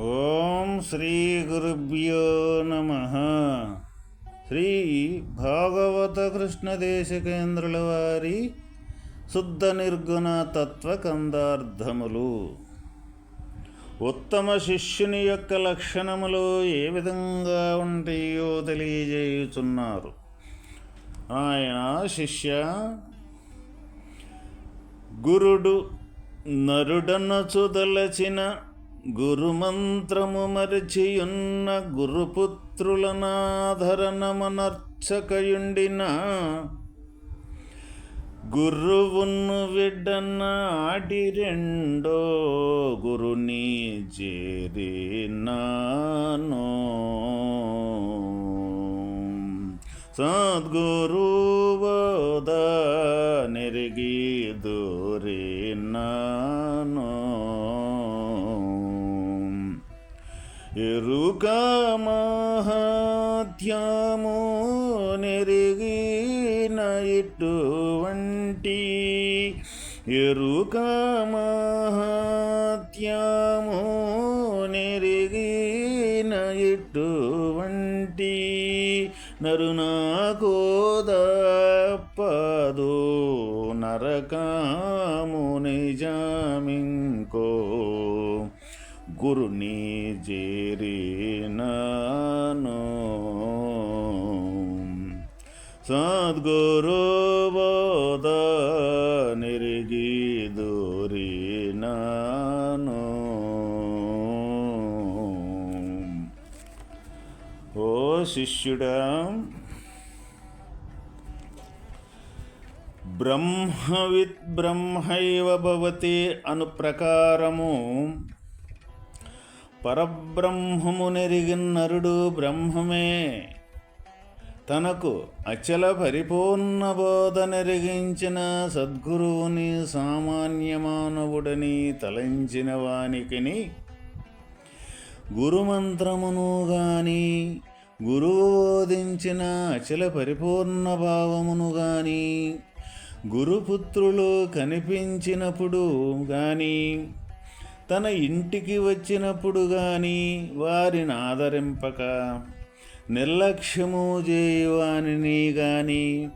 ఓం శ్రీ గురుభ్యో నమ. శ్రీ భాగవత కృష్ణ దేశకేంద్రుల వారి శుద్ధ నిర్గుణ తత్వ కందార్థములు ఉత్తమ శిష్యుని యొక్క లక్షణములు ఏ విధంగా ఉంటాయో తెలియజేయుచున్నారు. ఆయన శిష్య గురుడు నరుడనచుదలచిన గురుమంత్రము మరచియున్న గురుపుత్రులనాధరణమనర్చకయుండిన గురువును విడ్డన్న ఆడి రెండో గురుని చేరినాను. సద్గురువోద నెరిగి దూరినా ఎరుక మహాత్యము నెరిగిన ఇటువంటి ఎరుక మహాత్యము నెరిగిన ఇటువంటి నరునాకోదప్పదో నరకాము నిజామింకో గురుని చేరినాను సద్గురు బోధ నిరిగి దూరినాను ఓ శిష్యుడా బ్రహ్మవిత్ బ్రహ్మైవ భవతి అను ప్రకారము పరబ్రహ్మము నెరిగిన్నరుడు బ్రహ్మమే. తనకు అచల పరిపూర్ణ బోధనెరిగించిన సద్గురువుని సామాన్య మానవుడని తలంచిన వానికిని గురుమంత్రమును గాని గురువు బోధించిన అచల పరిపూర్ణ భావమును గాని గురుపుత్రులు కనిపించినప్పుడు కానీ తన ఇంటికి వచ్చినప్పుడు గాని వారిని ఆదరింపక నిర్లక్ష్యము చేయువాని గాని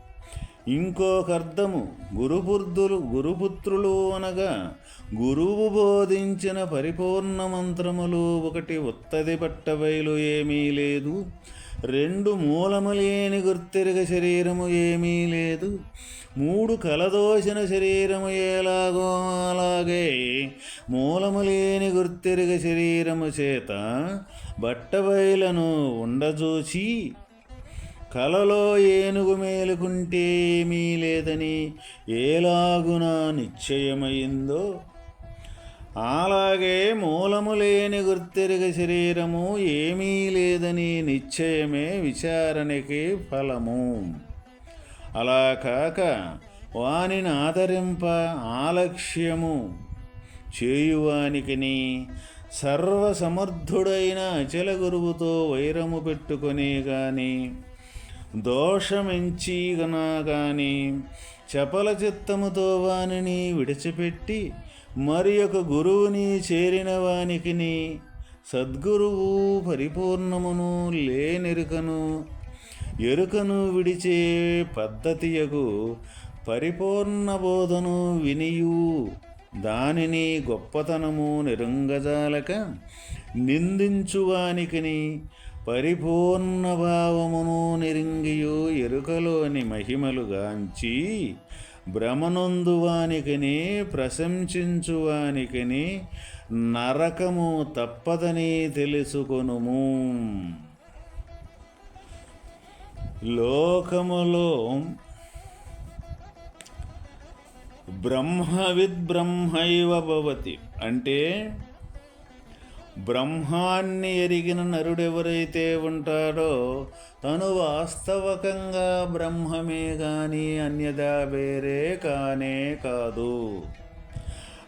ఇంకొక అర్థము గురుపుత్రులు గురుపుత్రులు అనగా గురువు బోధించిన పరిపూర్ణ మంత్రములు ఒకటి ఉత్తది పట్టబయలు ఏమీ లేదు. రెండు మూలము లేని గుర్తెరగ శరీరము ఏమీ లేదు. మూడు కలదోసిన శరీరము ఎలాగో అలాగే మూలము లేని గుర్తెరుగ శరీరము చేత బట్టబయలను ఉండజూచి కలలో ఏనుగు మేలుకుంటే ఏమీ లేదని ఏలాగున నిశ్చయమైందో? అలాగే మూలము లేని గుర్తెరగ శరీరము ఏమీ లేదని నిశ్చయమే విచారణకి ఫలము. అలా కాక వానిని ఆదరింప ఆలక్ష్యము. చేయువానికిని సర్వసమర్థుడైన అచల గురువుతో వైరము పెట్టుకొని గాని దోషమెంచీగనా గాని చపల చిత్తముతో వానిని విడిచిపెట్టి మరి ఒక గురువుని చేరిన వానికిని సద్గురువు పరిపూర్ణమును లేనెరుకను ఎరుకను విడిచే పద్ధతియకు పరిపూర్ణ బోధను వినియు. దానిని గొప్పతనము నిరుంగజాలక నిందించువానికిని పరిపూర్ణ భావమును నిరింగియు ఎరుకలోని మహిమలుగాంచి భ్రమనొందువానికిని ప్రశంసించువానికిని నరకము తప్పదని తెలుసుకొనుము. లోకములో బ్రహ్మవిద్బ్రహ్మైవ భవతి. అంటే బ్రహ్మాన్ని ఎరిగిన నరుడెవరైతే ఉంటాడో తను వాస్తవకంగా బ్రహ్మమే కానీ అన్యదా వేరే కానే కాదు.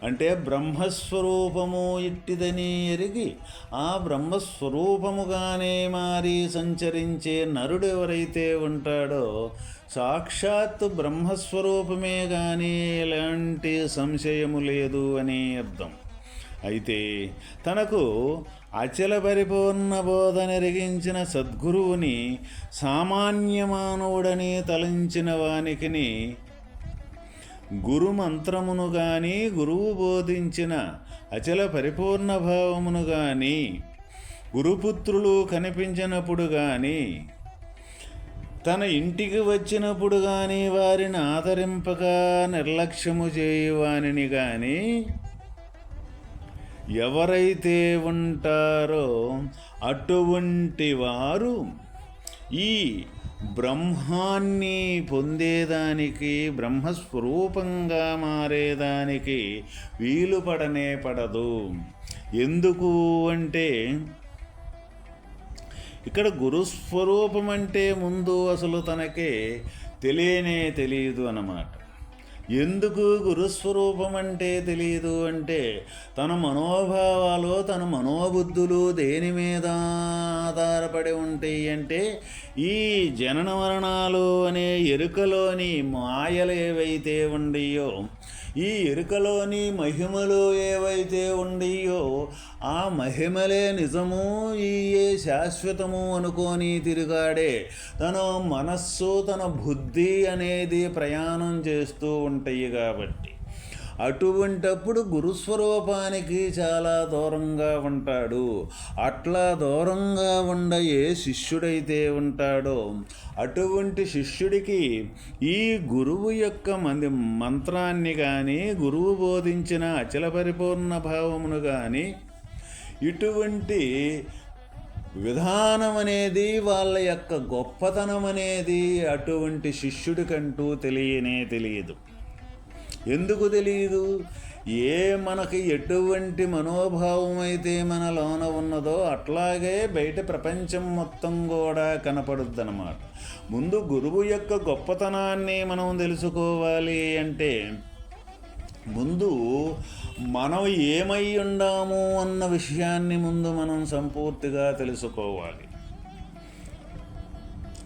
అంటే బ్రహ్మస్వరూపము ఇట్టిదని ఎరిగి ఆ బ్రహ్మస్వరూపముగానే మారి సంచరించే నరుడెవరైతే ఉంటాడో సాక్షాత్తు బ్రహ్మస్వరూపమే కానీ ఎలాంటి సంశయము లేదు అని అర్థం. అయితే తనకు అచల పరిపూర్ణ బోధ నెరిగించిన సద్గురువుని సామాన్య మానవుడని తలంచిన వానికిని గురు మంత్రమును కానీ గురువు బోధించిన అచల పరిపూర్ణ భావమును కానీ గురుపుత్రులు కనిపించినప్పుడు కానీ తన ఇంటికి వచ్చినప్పుడు కానీ వారిని ఆదరింపక నిర్లక్ష్యము చేయువానిని కానీ ఎవరైతే ఉంటారో అటువంటి వారు ఈ బ్రహ్మాన్ని పొందేదానికి బ్రహ్మస్వరూపంగా మారేదానికి వీలు పడనే పడదు. ఎందుకు అంటే ఇక్కడ గురుస్వరూపం అంటే ముందు అసలు తనకే తెలియనే తెలియదు అన్నమాట. ఎందుకు గురుస్వరూపం అంటే తెలియదు అంటే తన మనోభావాలు తన మనోబుద్ధులు దేని మీద ఆధారపడి ఉంటాయి అంటే ఈ జనన మరణాలు అనే ఎరుకలోని మాయలు ఏవైతే ఉండయో ఈ ఎరుకలోని మహిమలు ఏవైతే ఉండయో ఆ మహిమలే నిజము ఈ శాశ్వతము అనుకొని తిరుగాడే. తన మనస్సు తన బుద్ధి అనేది ప్రయాణం చేస్తూ ఉంటాయి కాబట్టి. అటువంటప్పుడు గురుస్వరూపానికి చాలా దూరంగా ఉంటాడు. అట్లా దూరంగా ఉండ ఏ శిష్యుడైతే ఉంటాడో అటువంటి శిష్యుడికి ఈ గురువు యొక్క మంది మంత్రాన్ని కానీ గురువు బోధించిన అచల పరిపూర్ణ భావమును కానీ ఇటువంటి విధానం అనేది వాళ్ళ యొక్క గొప్పతనం అనేది అటువంటి శిష్యుడికంటూ తెలియనే తెలియదు. ఎందుకు తెలియదు? ఏ మనకి ఎటువంటి మనోభావం అయితే మనలోన ఉన్నదో అట్లాగే బయట ప్రపంచం మొత్తం కూడా కనపడుద్ది అనమాట ముందు గురువు యొక్క గొప్పతనాన్ని మనం తెలుసుకోవాలి అంటే ముందు మనం ఏమై ఉండాము అన్న విషయాన్ని ముందు మనం సంపూర్తిగా తెలుసుకోవాలి.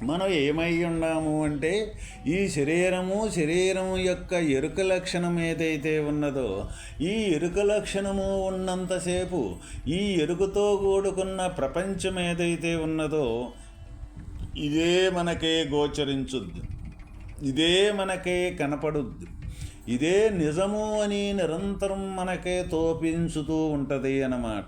మనం ఏమై ఉన్నాము అంటే ఈ శరీరము శరీరము యొక్క ఎరుక లక్షణం ఏదైతే ఉన్నదో ఈ ఎరుక లక్షణము ఉన్నంతసేపు ఈ ఎరుకతో కూడుకున్న ప్రపంచం ఏదైతే ఉన్నదో ఇదే మనకే గోచరించుద్ది. ఇదే మనకే కనపడుద్ది. ఇదే నిజము అని నిరంతరం మనకే తోపించుతూ ఉంటుంది అన్నమాట.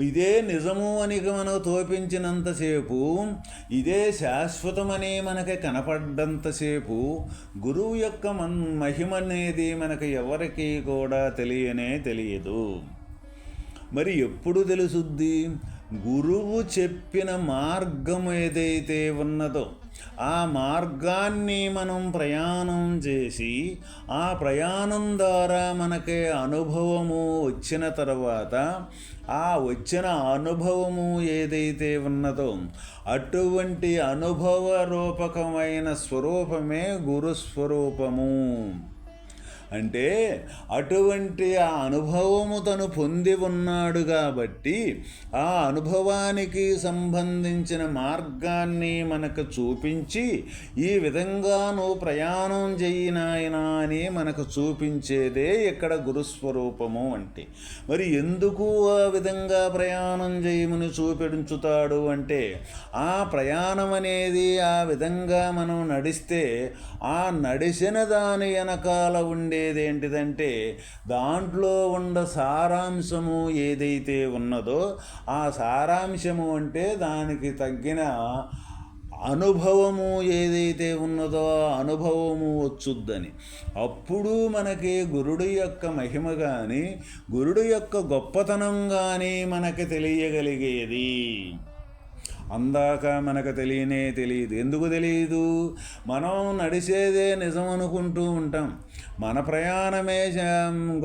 ఇదే నిజము అని మనం తోపించినంతసేపు ఇదే శాశ్వతమని మనకి కనపడ్డంతసేపు గురువు యొక్క మన్ మహిమ అనేది మనకు ఎవరికీ కూడా తెలియనే తెలియదు. మరి ఎప్పుడు తెలుసుద్ది? గురువు చెప్పిన మార్గం ఏదైతే ఉన్నదో ఆ మార్గాన్ని మనం ప్రయాణం చేసి ఆ ప్రయాణం ద్వారా మనకి అనుభవము వచ్చిన తర్వాత ఆ వచ్చిన అనుభవము ఏదైతే ఉన్నదో అటువంటి అనుభవ రూపకమైన స్వరూపమే గురుస్వరూపము. అంటే అటువంటి ఆ అనుభవము తను పొంది ఉన్నాడు కాబట్టి ఆ అనుభవానికి సంబంధించిన మార్గాన్ని మనకు చూపించి ఈ విధంగా నువ్వు ప్రయాణం చేయినాయనా అని మనకు చూపించేదే ఇక్కడ గురుస్వరూపము అంటే. మరి ఎందుకు ఆ విధంగా ప్రయాణం చేయమని చూపించుతాడు అంటే ఆ ప్రయాణం అనేది ఆ విధంగా మనం నడిస్తే ఆ నడిచిన దాని వెనకాల ఉండే చెప్పేది ఏంటిదంటే దాంట్లో ఉన్న సారాంశము ఏదైతే ఉన్నదో ఆ సారాంశము అంటే దానికి తగ్గిన అనుభవము ఏదైతే ఉన్నదో అనుభవము వచ్చుద్దని. అప్పుడు మనకి గురుడు యొక్క మహిమ కానీ గురుడు యొక్క గొప్పతనం కానీ మనకి తెలియగలిగేది. అందాక మనకు తెలియనే తెలియదు. ఎందుకు తెలియదు? మనం నడిచేదే నిజం అనుకుంటూ ఉంటాం. మన ప్రయాణమే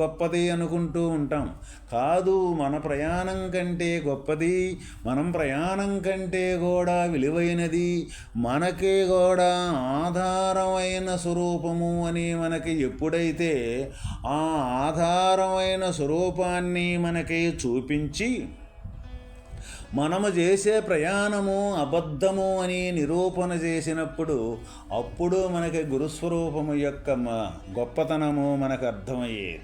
గొప్పది అనుకుంటూ ఉంటాం. కాదు మన ప్రయాణం కంటే గొప్పది మనం ప్రయాణం కంటే కూడా విలువైనది మనకే కూడా ఆధారమైన స్వరూపము అని మనకి ఎప్పుడైతే ఆ ఆధారమైన స్వరూపాన్ని మనకి చూపించి మనము చేసే ప్రయాణము అబద్ధము అని నిరూపణ చేసినప్పుడు అప్పుడు మనకి గురుస్వరూపము యొక్క గొప్పతనము మనకు అర్థమయ్యేది.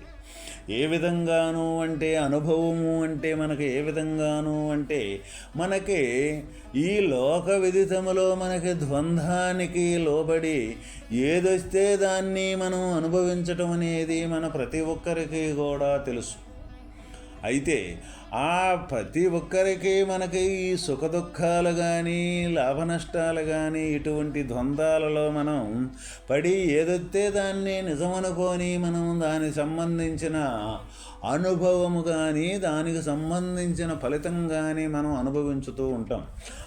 ఏ విధంగాను అంటే అనుభవము అంటే మనకి ఏ విధంగాను అంటే మనకి ఈ లోక విదితములో మనకి ద్వంద్వానికి లోబడి ఏదొస్తే దాన్ని మనం అనుభవించటం అనేది మన ప్రతి ఒక్కరికి కూడా తెలుసు. అయితే ఆ ప్రతి ఒక్కరికి మనకి ఈ సుఖ దుఃఖాలు కానీ లాభ నష్టాలు కానీ ఇటువంటి ద్వంద్వాలలో మనం పడి ఏదొస్తే దాన్ని నిజమనుకొని మనం దానికి సంబంధించిన అనుభవము కానీ దానికి సంబంధించిన ఫలితం కానీ మనం అనుభవించుతూ ఉంటాం.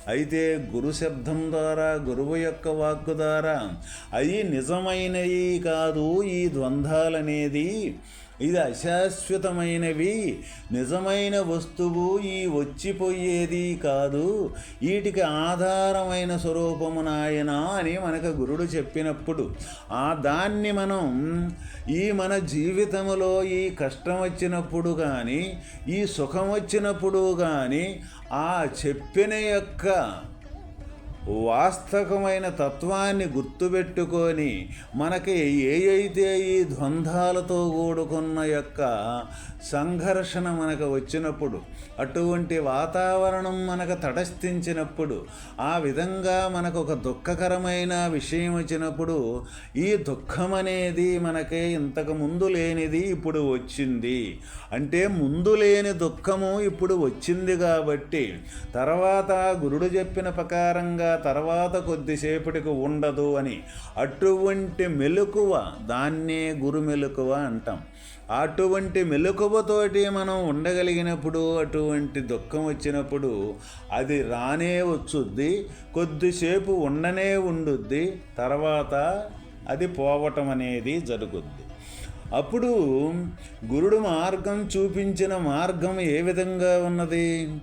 అయితే గురు శబ్దం ద్వారా గురువు యొక్క వాక్కు ద్వారా అవి నిజమైనవి కాదు ఈ ద్వంద్వాలనేది. ఇది అశాశ్వతమైనవి. నిజమైన వస్తువు ఈ వచ్చిపోయేది కాదు. వీటికి ఆధారమైన స్వరూపము నాయన అని మనకు గురుడు చెప్పినప్పుడు ఆ దాన్ని మనం ఈ మన జీవితంలో ఈ కష్టం వచ్చినప్పుడు కానీ ఈ సుఖం వచ్చినప్పుడు కానీ ఆ చెప్పిన యొక్క వాస్తవమైన తత్వాన్ని గుర్తుపెట్టుకొని మనకి ఏయైతే ఈ ద్వంద్వాలతో కూడుకున్న యొక్క సంఘర్షణ మనకు వచ్చినప్పుడు అటువంటి వాతావరణం మనకు తటస్థించినప్పుడు ఆ విధంగా మనకు ఒక దుఃఖకరమైన విషయం వచ్చినప్పుడు ఈ దుఃఖం అనేది మనకి ఇంతకు ముందు లేనిది ఇప్పుడు వచ్చింది. అంటే ముందు లేని దుఃఖము ఇప్పుడు వచ్చింది కాబట్టి తర్వాత గురుడు చెప్పిన ప్రకారంగా తర్వాత కొద్దిసేపటికి ఉండదు అని అటువంటి మెలకువ దాన్నే గురు మెలకువ అంటాం. అటువంటి మెలకువతోటి మనం ఉండగలిగినప్పుడు అటువంటి దుఃఖం వచ్చినప్పుడు అది రానే వచ్చుద్ది కొద్దిసేపు ఉండనే ఉండుద్ది తర్వాత అది పోవటం అనేది జరుగుద్ది. అప్పుడు గురుడు మార్గం చూపించిన మార్గం ఏ విధంగా ఉన్నది?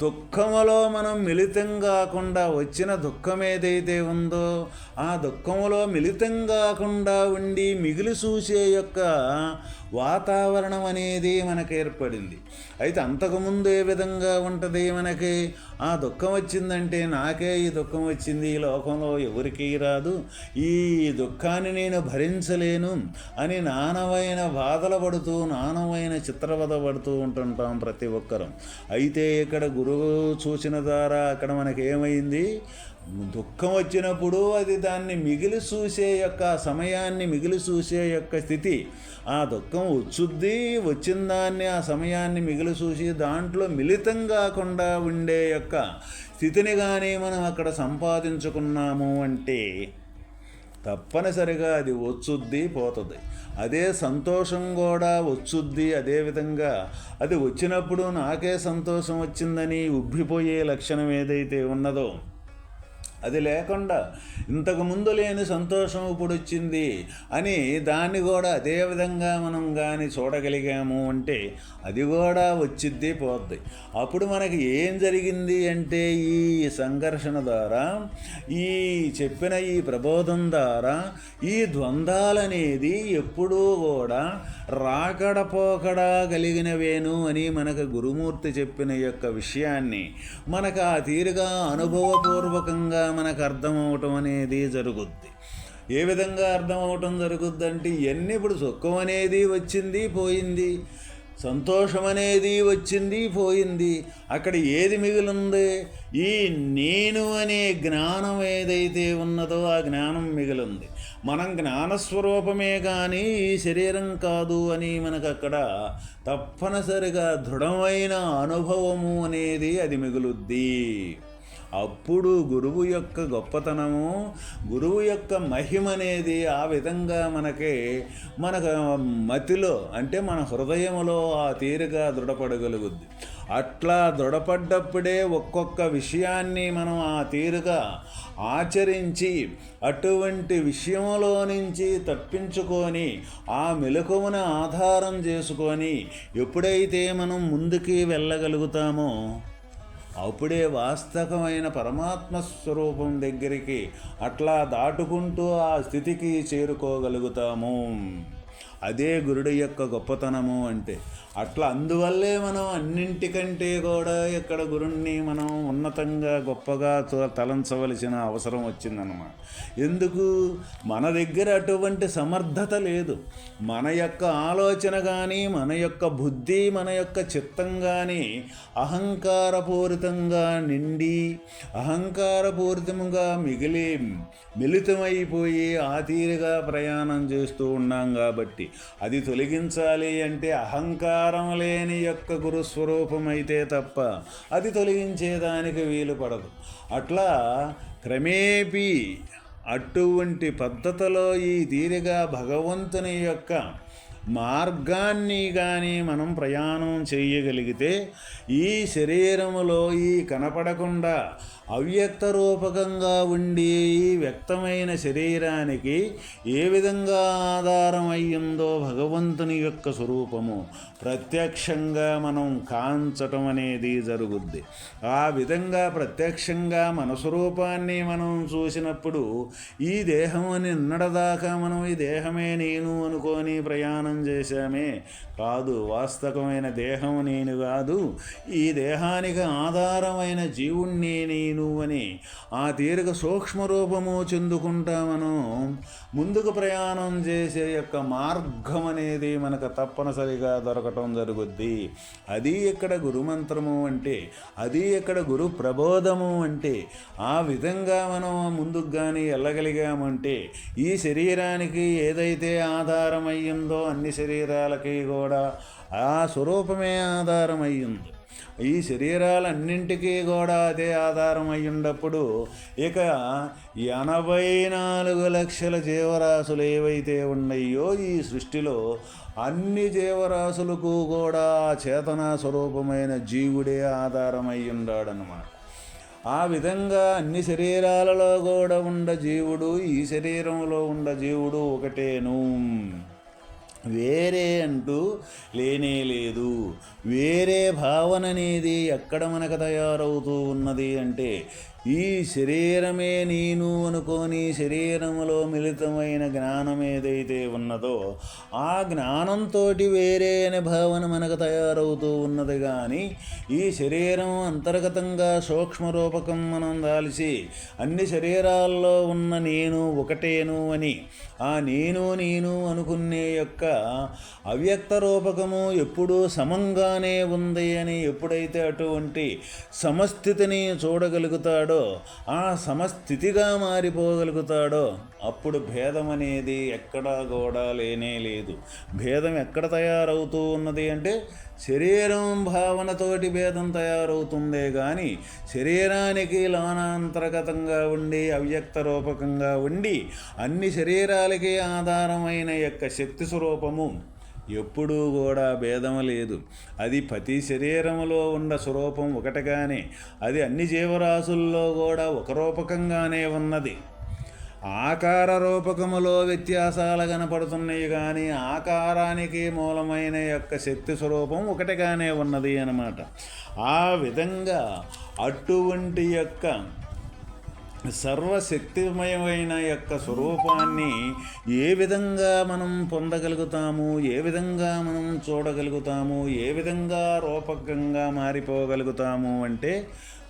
దుఃఖములో మనం మిళితం కాకుండా వచ్చిన దుఃఖం ఏదైతే ఉందో ఆ దుఃఖములో మిళితం కాకుండా ఉండి మిగిలి చూసే యొక్క వాతావరణం అనేది మనకు ఏర్పడింది అయితే అంతకుముందు ఏ విధంగా ఉంటుంది మనకి? ఆ దుఃఖం వచ్చిందంటే నాకే ఈ దుఃఖం వచ్చింది. ఈ లోకంలో ఎవరికీ రాదు. ఈ దుఃఖాన్ని నేను భరించలేను అని నానవైన బాధలు పడుతూ నానవైన చిత్రవద పడుతూ ఉంటుంటాం ప్రతి ఒక్కరం. అయితే ఇక్కడ గురువు సూచన ద్వారా అక్కడ మనకేమైంది? దుఃఖం వచ్చినప్పుడు అది దాన్ని మిగిలి చూసే యొక్క సమయాన్ని మిగిలి చూసే యొక్క స్థితి. ఆ దుఃఖం వచ్చుద్ది వచ్చిన దాన్ని ఆ సమయాన్ని మిగిలి చూసి దాంట్లో మిళితం కాకుండా ఉండే యొక్క స్థితిని కానీ మనం అక్కడ సంపాదించుకున్నాము అంటే తప్పనిసరిగా అది వచ్చుద్ది పోతుంది. అదే సంతోషం కూడా వచ్చుద్ది అదేవిధంగా అది వచ్చినప్పుడు నాకే సంతోషం వచ్చిందని ఉబ్బిపోయే లక్షణం ఏదైతే ఉన్నదో అది లేకుండా ఇంతకు ముందు లేని సంతోషం ఇప్పుడు వచ్చింది అని దాన్ని కూడా అదే విధంగా మనం కానీ చూడగలిగాము అంటే అది కూడా వచ్చిద్ది పోద్ది. అప్పుడు మనకి ఏం జరిగింది అంటే ఈ సంఘర్షణ ద్వారా ఈ చెప్పిన ఈ ప్రబోధం ద్వారా ఈ ద్వంద్వాలనేది ఎప్పుడూ కూడా రాకడపోకడా కలిగినవేను అని మనకు గురుమూర్తి చెప్పిన యొక్క విషయాన్ని మనకు ఆ తీరుగా అనుభవపూర్వకంగా మనకు అర్థమవటం అనేది జరుగుద్ది. ఏ విధంగా అర్థమవటం జరుగుద్ది అంటే ఇవన్నీ ఇప్పుడు సుఖం అనేది వచ్చింది పోయింది. సంతోషం అనేది వచ్చింది పోయింది. అక్కడ ఏది మిగిలింది? ఈ నేను అనే జ్ఞానం ఏదైతే ఉన్నదో ఆ జ్ఞానం మిగిలింది. మనం జ్ఞానస్వరూపమే కానీ ఈ శరీరం కాదు అని మనకు అక్కడ తప్పనిసరిగా దృఢమైన అనుభవము అనేది అది మిగులుద్ది. అప్పుడు గురువు యొక్క గొప్పతనము గురువు యొక్క మహిమ అనేది ఆ విధంగా మనకి మనకు మతిలో అంటే మన హృదయంలో ఆ తీరుగా దృఢపడగలుగుద్ది. అట్లా దృఢపడ్డప్పుడే ఒక్కొక్క విషయాన్ని మనం ఆ తీరుగా ఆచరించి అటువంటి విషయంలో నుంచి తప్పించుకొని ఆ మెలకువను ఆధారం చేసుకొని ఎప్పుడైతే మనం ముందుకి వెళ్ళగలుగుతామో అప్పుడే వాస్తవమైన పరమాత్మ స్వరూపం దగ్గరికి అట్లా దాటుకుంటూ ఆ స్థితికి చేరుకోగలుగుతాము. అదే గురుడు యొక్క గొప్పతనము అంటే అట్లా అందువల్లే మనం అన్నింటికంటే కూడా ఇక్కడ గురుణ్ణి మనం ఉన్నతంగా గొప్పగా తలంచవలసిన అవసరం వచ్చిందన్నమాట. ఎందుకు? మన దగ్గర అటువంటి సమర్థత లేదు. మన యొక్క ఆలోచన కానీ మన యొక్క బుద్ధి మన యొక్క చిత్తం కానీ అహంకారపూరితంగా నిండి అహంకారపూరితంగా మిగిలి మిళితమైపోయి ఆ ప్రయాణం చేస్తూ ఉన్నాం కాబట్టి అది తొలగించాలి అంటే అహంకార లేని యొక్క గురుస్వరూపమైతే అయితే తప్ప అది తొలగించేదానికి వీలు పడదు. అట్లా క్రమేపీ అటువంటి పద్ధతిలో ఈ తీరుగా భగవంతుని యొక్క మార్గాన్ని కానీ మనం ప్రయాణం చేయగలిగితే ఈ శరీరములో ఈ కనపడకుండా అవ్యక్త రూపకంగా ఉండి ఈ వ్యక్తమైన శరీరానికి ఏ విధంగా ఆధారం అయ్యిందో భగవంతుని యొక్క స్వరూపము ప్రత్యక్షంగా మనం కాంచటం అనేది జరుగుద్ది. ఆ విధంగా ప్రత్యక్షంగా మన స్వరూపాన్ని మనం చూసినప్పుడు ఈ దేహం అని నిన్నడదాకా మనం ఈ దేహమే నేను అనుకొని ప్రయాణం చేశామే. కాదు వాస్తవమైన దేహం నేను కాదు ఈ దేహానికి ఆధారమైన జీవుణ్ణి నేను అని ఆ తీరిక సూక్ష్మ రూపము చెందుకుంటా మనం ముందుకు ప్రయాణం చేసే యొక్క మార్గం అనేది మనకు తప్పనిసరిగా దొరకటం జరుగుద్ది. అది ఇక్కడ గురుమంత్రము అంటే అది ఇక్కడ గురు ప్రబోధము అంటే ఆ విధంగా మనం ముందుకు కానీ వెళ్ళగలిగామంటే ఈ శరీరానికి ఏదైతే ఆధారం అయ్యిందో అన్ని శరీరాలకి కూడా ఆ స్వరూపమే ఆధారం అయ్యింది ఈ శరీరాలన్నింటికీ కూడా అదే ఆధారం అయ్యున్నప్పుడు ఇక ఎనభై నాలుగు లక్షల జీవరాశులు ఏవైతే ఉన్నాయో ఈ సృష్టిలో అన్ని జీవరాశులకు కూడా ఆ చేతనా స్వరూపమైన జీవుడే ఆధారమై ఉన్నాడనమాట ఆ విధంగా అన్ని శరీరాలలో కూడా ఉండ జీవుడు ఈ శరీరంలో ఉండ జీవుడు ఒకటేను. వేరే అంటూ లేనే లేదు. వేరే భావన అనేది ఎక్కడ మనకు తయారవుతూ ఉన్నది అంటే ఈ శరీరమే నేను అనుకోని శరీరములో మిళితమైన జ్ఞానం ఏదైతే ఉన్నదో ఆ జ్ఞానంతో వేరే అనే భావన మనకు తయారవుతూ ఉన్నది కానీ ఈ శరీరం అంతర్గతంగా సూక్ష్మ రూపకం మనం దాల్చి అన్ని శరీరాల్లో ఉన్న నేను ఒకటేను అని ఆ నేను నేను అనుకునే యొక్క అవ్యక్త రూపకము ఎప్పుడూ సమంగానే ఉంది అని ఎప్పుడైతే అటువంటి సమస్థితిని చూడగలుగుతాడో ఆ సమస్థితిగా మారిపోగలుగుతాడో అప్పుడు భేదం అనేది ఎక్కడా కూడా లేనే లేదు. భేదం ఎక్కడ తయారవుతూ ఉన్నది అంటే శరీరం భావనతోటి భేదం తయారవుతుందే కానీ శరీరానికి లోనాంతర్గతంగా ఉండి అవ్యక్త రూపకంగా ఉండి అన్ని శరీరాలకి ఆధారమైన యొక్క శక్తి స్వరూపము ఎప్పుడూ కూడా భేదం లేదు. అది ప్రతి శరీరములో ఉన్న స్వరూపం ఒకటిగానే అది అన్ని జీవరాశుల్లో కూడా ఒక రూపకంగానే ఉన్నది. ఆకార రూపకములో వ్యత్యాసాలు కనపడుతున్నాయి కానీ ఆకారానికి మూలమైన యొక్క శక్తి స్వరూపం ఒకటిగానే ఉన్నది అన్నమాట. ఆ విధంగా అటువంటి యొక్క సర్వశక్తిమయమైన యొక్క స్వరూపాన్ని ఏ విధంగా మనం పొందగలుగుతాము ఏ విధంగా మనం చూడగలుగుతాము ఏ విధంగా రూపకంగా మారిపోగలుగుతాము అంటే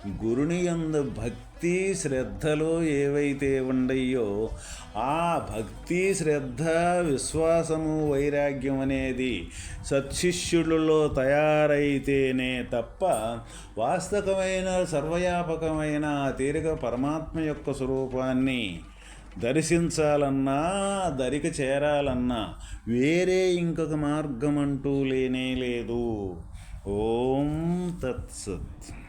గురుని యందు భక్తి శ్రద్ధలు ఏవైతే ఉండయో ఆ భక్తి శ్రద్ధ విశ్వాసము వైరాగ్యం అనేది సత్శిష్యులలో తయారైతేనే తప్ప వాస్తవమైన సర్వవ్యాపకమైన తీరిక పరమాత్మ యొక్క స్వరూపాన్ని దర్శించాలన్నా దరికి చేరాలన్నా వేరే ఇంకొక మార్గం అంటూ లేనే లేదు. ఓం తత్సత్.